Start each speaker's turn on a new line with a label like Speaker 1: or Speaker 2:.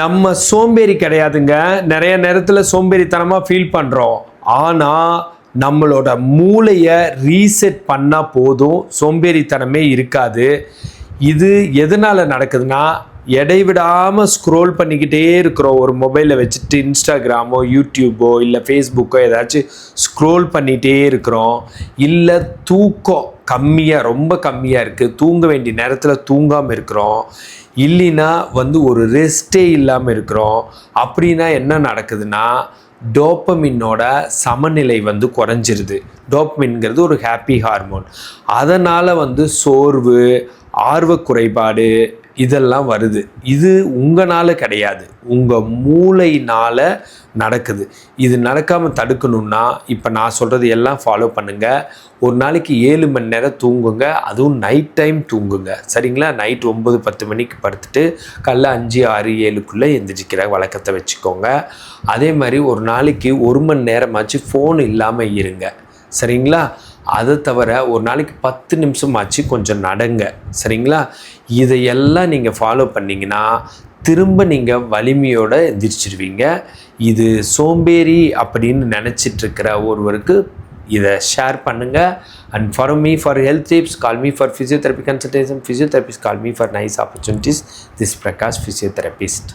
Speaker 1: நம்ம சோம்பேறி கிடையாதுங்க. நிறைய நேரத்தில் சோம்பேறித்தனமாக ஃபீல் பண்ணுறோம் ஆனால் நம்மளோட மூளையை ரீசெட் பண்ணால் போதும். சோம்பேறித்தனமே இருக்காது. இது எதனால் நடக்குதுன்னா இடைவிடாமல் ஸ்க்ரோல் பண்ணிக்கிட்டே இருக்கிறோம். ஒரு மொபைலை வச்சுட்டு இன்ஸ்டாகிராமோ யூடியூபோ இல்லை ஃபேஸ்புக்கோ ஏதாச்சும் ஸ்க்ரோல் பண்ணிகிட்டே இருக்கிறோம். இல்லை தூக்கம். கம்மியாக ரொம்ப கம்மியாக இருக்குது தூங்க வேண்டிய நேரத்தில் தூங்காமல் இருக்கிறோம். இல்லைன்னா வந்து ஒரு ரெஸ்ட்டே இல்லாமல் இருக்கிறோம். அப்படின்னா என்ன நடக்குதுன்னா டோப்பமின்னோட சமநிலை வந்து குறைஞ்சிருது. டோப்பமின்ங்கிறது ஒரு ஹாப்பி ஹார்மோன் அதனால் வந்து சோர்வு ஆர்வ குறைபாடு இதெல்லாம் வருது. இது உங்களால் கிடையாது. உங்கள் மூளையினால் நடக்குது. இது நடக்காமல் தடுக்கணுன்னா இப்போ நான் சொல்கிறது எல்லாம் ஃபாலோ பண்ணுங்கள் ஒரு நாளைக்கு ஏழு மணி நேரம் தூங்குங்க. அதுவும் நைட் டைம் தூங்குங்க. சரிங்களா? நைட் ஒம்பது பத்து மணிக்கு படுத்துட்டு காலைல அஞ்சு ஆறு ஏழுக்குள்ளே எந்திரிக்கிற வழக்கத்தை வச்சுக்கோங்க. அதே மாதிரி ஒரு நாளைக்கு ஒரு மணி நேரமாச்சு ஃபோன் இல்லாமல் இருங்க. சரிங்களா? அதை தவிர ஒரு நாளைக்கு பத்து நிமிஷமாச்சு கொஞ்சம் நடங்க. சரிங்களா? இதையெல்லாம் நீங்கள் ஃபாலோ பண்ணிங்கன்னா திரும்ப நீங்கள் வலிமையோடு எந்திரிச்சிருவீங்க. இது சோம்பேறி அப்படின்னு நினச்சிட்ருக்கிற ஒருவருக்கு இதை ஷேர் பண்ணுங்கள் and for me for health tips call me for physiotherapy consultation physiotherapist call me for nice opportunities this Prakash physiotherapist